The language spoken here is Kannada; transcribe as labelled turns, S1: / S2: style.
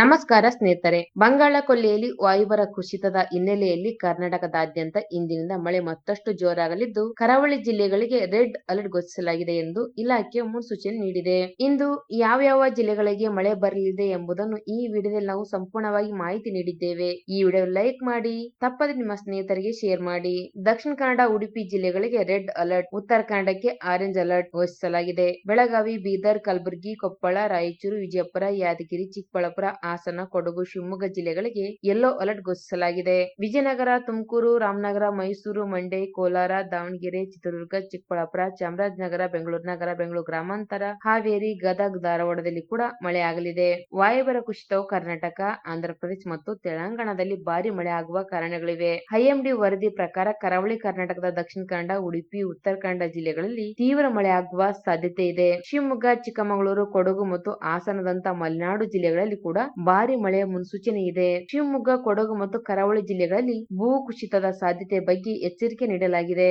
S1: ನಮಸ್ಕಾರ ಸ್ನೇಹಿತರೆ. ಬಂಗಾಳ ಕೊಲ್ಲಿಯಲ್ಲಿ ವಾಯುಭಾರ ಕುಸಿತದ ಹಿನ್ನೆಲೆಯಲ್ಲಿ ಕರ್ನಾಟಕದಾದ್ಯಂತ ಇಂದಿನಿಂದ ಮಳೆ ಮತ್ತಷ್ಟು ಜೋರಾಗಲಿದ್ದು, ಕರಾವಳಿ ಜಿಲ್ಲೆಗಳಿಗೆ ರೆಡ್ ಅಲರ್ಟ್ ಘೋಷಿಸಲಾಗಿದೆ ಎಂದು ಇಲಾಖೆ ಮುನ್ಸೂಚನೆ ನೀಡಿದೆ. ಇಂದು ಯಾವ್ಯಾವ ಜಿಲ್ಲೆಗಳಿಗೆ ಮಳೆ ಬರಲಿದೆ ಎಂಬುದನ್ನು ಈ ವಿಡಿಯೋದಲ್ಲಿ ನಾವು ಸಂಪೂರ್ಣವಾಗಿ ಮಾಹಿತಿ ನೀಡಿದ್ದೇವೆ. ಈ ವಿಡಿಯೋ ಲೈಕ್ ಮಾಡಿ, ತಪ್ಪದೆ ನಿಮ್ಮ ಸ್ನೇಹಿತರಿಗೆ ಶೇರ್ ಮಾಡಿ. ದಕ್ಷಿಣ ಕನ್ನಡ, ಉಡುಪಿ ಜಿಲ್ಲೆಗಳಿಗೆ ರೆಡ್ ಅಲರ್ಟ್, ಉತ್ತರ ಕನ್ನಡಕ್ಕೆ ಆರೆಂಜ್ ಅಲರ್ಟ್ ಘೋಷಿಸಲಾಗಿದೆ. ಬೆಳಗಾವಿ, ಬೀದರ್, ಕಲಬುರಗಿ, ಕೊಪ್ಪಳ, ರಾಯಚೂರು, ವಿಜಯಪುರ, ಯಾದಗಿರಿ, ಚಿಕ್ಕಬಳ್ಳಾಪುರ ಹಾಸನ, ಕೊಡಗು, ಶಿವಮೊಗ್ಗ ಜಿಲ್ಲೆಗಳಿಗೆ ಯೆಲ್ಲೋ ಅಲರ್ಟ್ ಘೋಷಿಸಲಾಗಿದೆ. ವಿಜಯನಗರ, ತುಮಕೂರು, ರಾಮನಗರ, ಮೈಸೂರು, ಮಂಡ್ಯ, ಕೋಲಾರ, ದಾವಣಗೆರೆ, ಚಿತ್ರದುರ್ಗ, ಚಿಕ್ಕಬಳ್ಳಾಪುರ, ಚಾಮರಾಜನಗರ, ಬೆಂಗಳೂರು ನಗರ, ಬೆಂಗಳೂರು ಗ್ರಾಮಾಂತರ, ಹಾವೇರಿ, ಗದಗ್, ಧಾರವಾಡದಲ್ಲಿ ಕೂಡ ಮಳೆ ಆಗಲಿದೆ ವಾಯುಭಾರ ಕುಸಿತವು ಕರ್ನಾಟಕ, ಆಂಧ್ರಪ್ರದೇಶ ಮತ್ತು ತೆಲಂಗಾಣದಲ್ಲಿ ಭಾರಿ ಮಳೆ ಆಗುವ ಕಾರಣಗಳಿವೆ ಐಎಂಡಿ ವರದಿ ಪ್ರಕಾರ ಕರಾವಳಿ ಕರ್ನಾಟಕದ ದಕ್ಷಿಣ ಕನ್ನಡ, ಉಡುಪಿ, ಉತ್ತರ ಕನ್ನಡ ಜಿಲ್ಲೆಗಳಲ್ಲಿ ತೀವ್ರ ಮಳೆ ಆಗುವ ಸಾಧ್ಯತೆ ಇದೆ. ಶಿವಮೊಗ್ಗ, ಚಿಕ್ಕಮಗಳೂರು, ಕೊಡಗು ಮತ್ತು ಹಾಸನದಂತಹ ಮಲೆನಾಡು ಜಿಲ್ಲೆಗಳಲ್ಲಿ ಕೂಡ ಭಾರಿ ಮಳೆಯ ಮುನ್ಸೂಚನೆ ಇದೆ. ಶಿವಮೊಗ್ಗ, ಕೊಡಗು ಮತ್ತು ಕರಾವಳಿ ಜಿಲ್ಲೆಗಳಲ್ಲಿ ಭೂ ಕುಸಿತದ ಸಾಧ್ಯತೆ ಬಗ್ಗೆ ಎಚ್ಚರಿಕೆ ನೀಡಲಾಗಿದೆ.